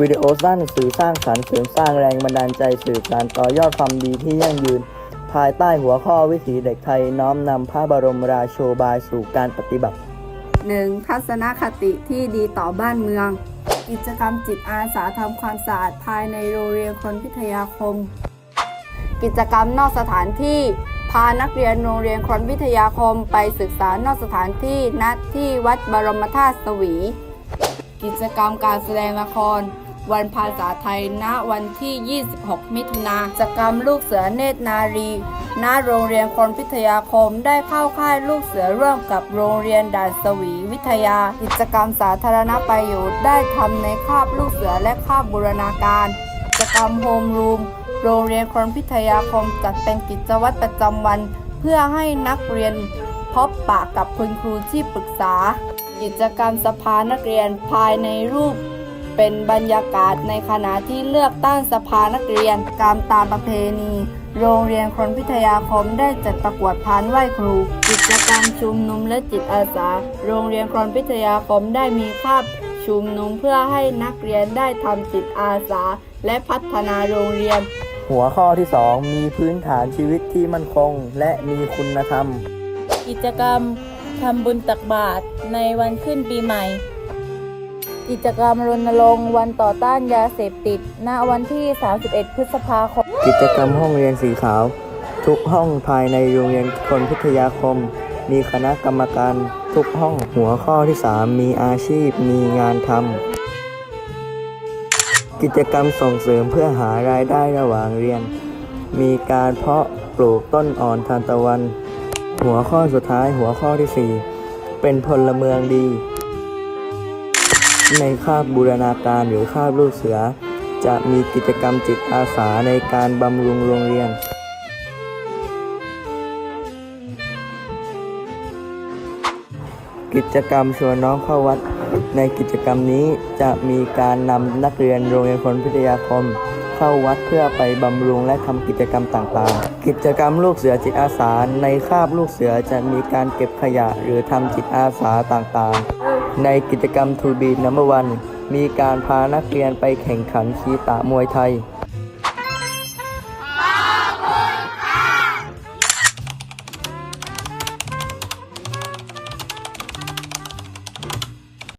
วิดีโอสั้นสื่อสร้างสรรค์เสริมสร้างแรงบันดาลใจสื่อการต่อยอดความดีที่ยั่งยืน ภายใต้หัวข้อวิถีเด็กไทยน้อมนำพระบรมราโชบายสู่การปฏิบัติ 1. ทัศนคติที่ดีต่อบ้านเมือง กิจกรรมจิตอาสาทำความสะอาดภายในโรงเรียนคนพิทยาคม กิจกรรมนอกสถานที่พานักเรียนโรงเรียนคนพิทยาคมไปศึกษานอกสถานที่ณที่วัดบรมธาตุสวี กิจกรรมการแสดงละคร วันภาษาไทยณวันที่ 26 มิถุนากิจกรรมลูกเสือเนตรนารีณโรงเรียนคนพิทยาคมได้เข้าค่ายลูกเสือร่วมกับโรงเรียนด่านสวีวิทยา กิจกรรมสาธารณประโยชน์ได้ทำในคาบลูกเสือและคาบบูรณาการกิจกรรมโฮมรูมโรงเรียนคนพิทยาคมจัดเป็นกิจวัตรประจำวัน เพื่อให้นักเรียนพบปะกับคุณครูที่ปรึกษา กิจกรรมสภานักเรียนภายในรูป เป็นบรรยากาศในขณะที่เลือกตั้งสภานักเรียนการตามประเพณี โรงเรียนคนพิทยาคมได้จัดประกวดพานไหว้ครู กิจกรรมชุมนุมและจิตอาสา โรงเรียนคนพิทยาคมได้มีคาบชุมนุมเพื่อให้นักเรียนได้ทำจิตอาสา และพัฒนาโรงเรียน หัวข้อที่ 2 มีพื้นฐานชีวิตที่มั่นคง และมีคุณธรรม กิจกรรมทำบุญตักบาตรในวันขึ้นปีใหม่ กิจกรรมรณรงค์วันต่อต้านยาเสพติด ณ วันที่ 31 พฤษภาคม กิจกรรมห้องเรียนสีขาว ทุกห้องภายในโรงเรียนคนพิทยาคม มีคณะกรรมการทุกห้องหัวข้อที่ 3 มีอาชีพมีงานทำกิจกรรมส่งเสริมเพื่อหารายได้ระหว่างเรียน มีการเพาะปลูกต้นอ่อนทานตะวัน หัวข้อสุดท้ายหัวข้อที่ 4 เป็นพลเมืองดี ในคาบบูรณาการหรือคาบลูกเสือ จะมีกิจกรรมจิตอาสาในการบำรุงโรงเรียน กิจกรรมชวนน้องเข้าวัด ในกิจกรรมนี้จะมีการนำนักเรียนโรงเรียนพลพิทยาคม เข้าวัดเพื่อไปบำรุงและทำกิจกรรมต่างๆ กิจกรรมลูกเสือจิตอาสา ในคาบลูกเสือจะมีการเก็บขยะหรือทำจิตอาสาต่างๆ ในกิจกรรมทูบีนัมเบอร์วันมีการพานักเรียนไปแข่งขันคีตะมวยไทย